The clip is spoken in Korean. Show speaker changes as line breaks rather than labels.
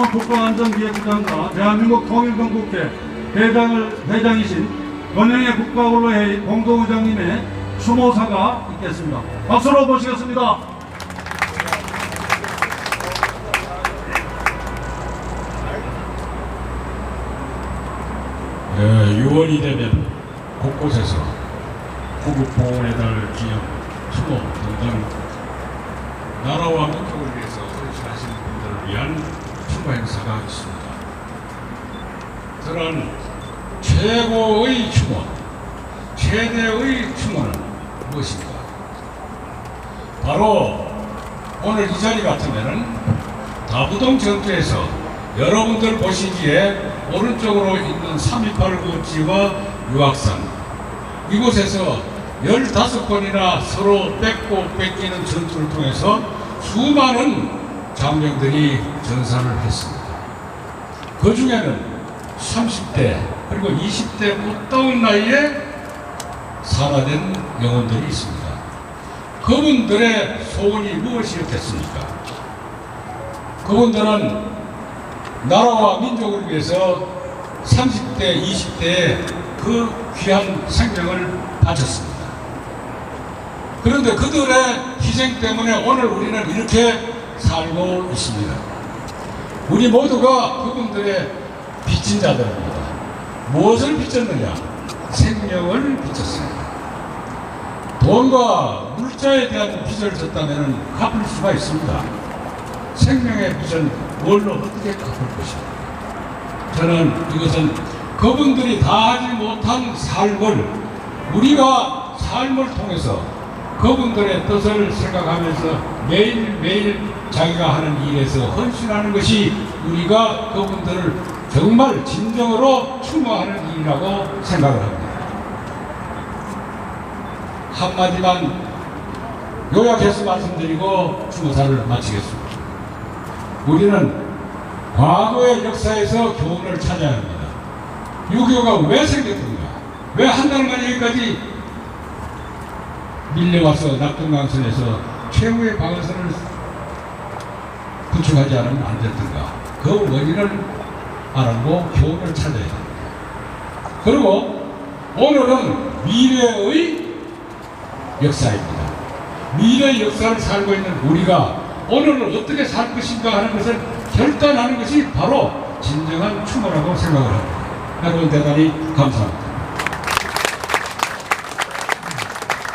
남원 국가안전기획부장과 대한민국 통일건국회 회장을 회장이신 권영애 국가언론회의 공동의장님의 추모사가 있겠습니다. 박수로 모시겠습니다.
예, 6월이 되면 곳곳에서 구국보훈의 달 기념 추모 등등 나라와 민족을 위해서 헌신하신 분들을 위한 추모 행사가 있습니다. 그런 최고의 추모, 최대의 추모는 무엇인가? 바로 오늘 이 자리 같으면은 다부동 전투에서 여러분들 보시기에 오른쪽으로 있는 328 구지와 유학산 이곳에서 15번이나 서로 뺏고 뺏기는 전투를 통해서 수많은 장병들이 전사를 했습니다. 그 중에는 30대 그리고 20대 못다운 나이에 살아된 영혼들이 있습니다. 그분들의 소원이 무엇이었겠습니까? 그분들은 나라와 민족을 위해서 30대, 20대에 그 귀한 생명을 바쳤습니다. 그런데 그들의 희생 때문에 오늘 우리는 이렇게 살고 있습니다. 우리 모두가 그분들의 빚진 자들입니다. 무엇을 빚졌느냐? 생명을 빚졌습니다. 돈과 물자에 대한 빚을 졌다면 갚을 수가 있습니다. 생명의 빚은 뭘로 어떻게 갚을 것입니까? 저는 이것은 그분들이 다 하지 못한 삶을 우리가 삶을 통해서 그분들의 뜻을 생각하면서 매일매일 자기가 하는 일에서 헌신하는 것이 우리가 그분들을 정말 진정으로 추모하는 일이라고 생각을 합니다. 한마디만 요약해서 말씀드리고 추모사를 마치겠습니다. 우리는 과거의 역사에서 교훈을 찾아야 합니다. 6.25가 왜 생겼던가? 왜 한 달 만에 여기까지 밀려와서 낙동강선에서 최후의 방어선을 구축하지 않으면 안 됐던가? 그 원인을 알고 교훈을 찾아야 합니다. 그리고 오늘은 미래의 역사입니다. 미래의 역사를 살고 있는 우리가 오늘을 어떻게 살 것인가 하는 것을 결단하는 것이 바로 진정한 추모라고 생각을 합니다. 여러분 대단히 감사합니다.